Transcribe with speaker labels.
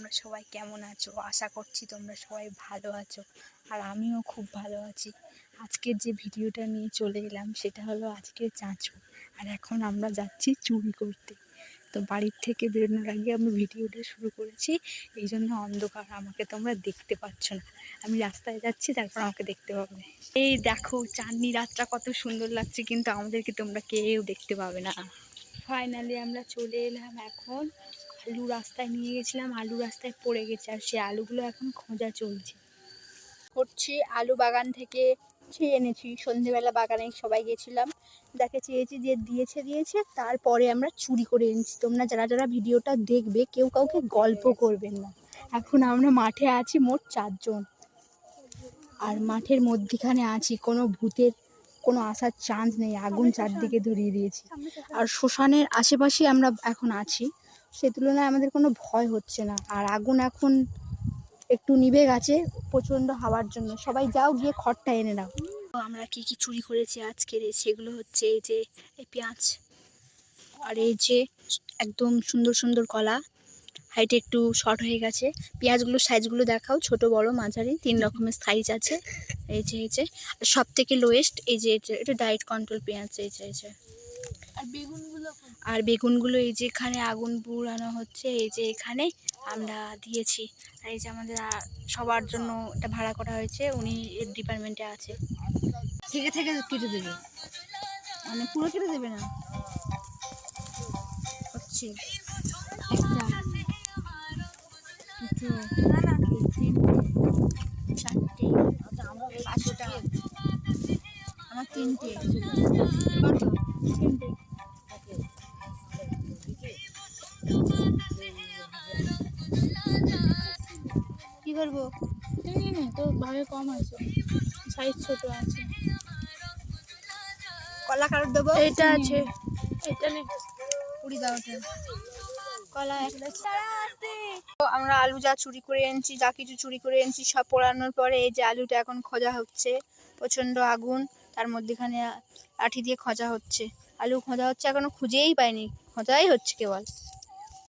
Speaker 1: তোমরা সবাই কেমন আছো? আশা করছি তোমরা সবাই ভালো আছো আর আমিও খুব ভালো আছি। আজকের যে ভিডিওটা নিয়ে চলে এলাম সেটা হলো আজকে চাঁচু। আর এখন আমরা যাচ্ছি চুরি করতে। তো বাড়ির থেকে বেরোনোর আগে আমি ভিডিওটা শুরু করেছি, এই জন্য অন্ধকার, আমাকে তোমরা দেখতে পাচ্ছ না। আমি রাস্তায় যাচ্ছি, তারপর আমাকে দেখতে পাবে। এই দেখো, চাঁদনি রাতটা কত সুন্দর লাগছে, কিন্তু আমাদেরকে তোমরা কেউ দেখতে পাবে না। ফাইনালি আমরা চলে এলাম এখন আলু রাস্তায় নিয়ে গেছিলাম, আলু রাস্তায় পড়ে গেছে আর সেই আলুগুলো এখন খোঁজা চলছে। করছি আলু বাগান থেকে খেয়ে এনেছি, সন্ধেবেলা বাগানে সবাই গেছিলাম। যাকে চেয়েছি যে দিয়েছে দিয়েছে, তারপরে আমরা চুরি করে এনেছি। তোমরা যারা যারা ভিডিওটা দেখবে, কেউ কাউকে গল্প করবেন না। এখন আমরা মাঠে আছি মোট চারজন। আর মাঠের মধ্যিখানে আছি, কোনো ভূতের কোনো আসার চান্স নেই। আগুন চারদিকে ধরিয়ে দিয়েছি। আর শ্মশানের আশেপাশে আমরা এখন আছি। সে তুলনায় আমাদের কোনো ভয় হচ্ছে না। আর আগুন এখন একটু নিভে গেছে প্রচণ্ড হাওয়ার জন্য। সবাই যাও গিয়ে খড়টা এনে নাও আমরা কি কি চুরি করেছি আজকের সেগুলো হচ্ছে এই যে, এই পেঁয়াজ আর এই যে একদম সুন্দর সুন্দর কলা। হাইটে একটু শর্ট হয়ে গেছে। পেঁয়াজগুলোর সাইজগুলো দেখাও, ছোট, বড়, মাঝারি, তিন রকমের সাইজ আছে। এই যে এই যে সব থেকে লোয়েস্ট এই যে, এটা ডায়েট কন্ট্রোল পেঁয়াজ, এই যে এই যে।
Speaker 2: আর বেগুনগুলো
Speaker 1: আর বেগুনগুলো এই যে এখানে আগুন পুরানো হচ্ছে এই যে এখানে আমরা দিয়েছি। আর এই যে আমাদের সবার জন্য এটা ভাড়া করা হয়েছে উনি এর ডিপার্টমেন্টে আছে।
Speaker 2: থেকে থেকে কেটে দেবে।
Speaker 1: মানে পুরো কেটে দেবে না? হচ্ছে। একটা। দুটো তিনটে চারটে। পাঁচটা। আমার তিনটে। তিনটে। কি করব
Speaker 2: নিয়ে নে তো ভাবে কম আছে। সাইজ ছোট আছে।
Speaker 1: কলা কারোর দেবো?
Speaker 2: এটা আছে। এটা নে
Speaker 1: কুড়ি দাও কলা তো আমরা আলু যা চুরি করে এনেছি যা কিছু চুরি করে এনেছি সব পোড়ানোর পরে এই যে আলুটা এখন খোঁজা হচ্ছে প্রচণ্ড আগুন তার মধ্যেখানে লাঠি দিয়ে খোঁজা হচ্ছে। আলু খোঁজা হচ্ছে এখনও খুঁজেই পাইনি। খোঁজাই হচ্ছে কেবল।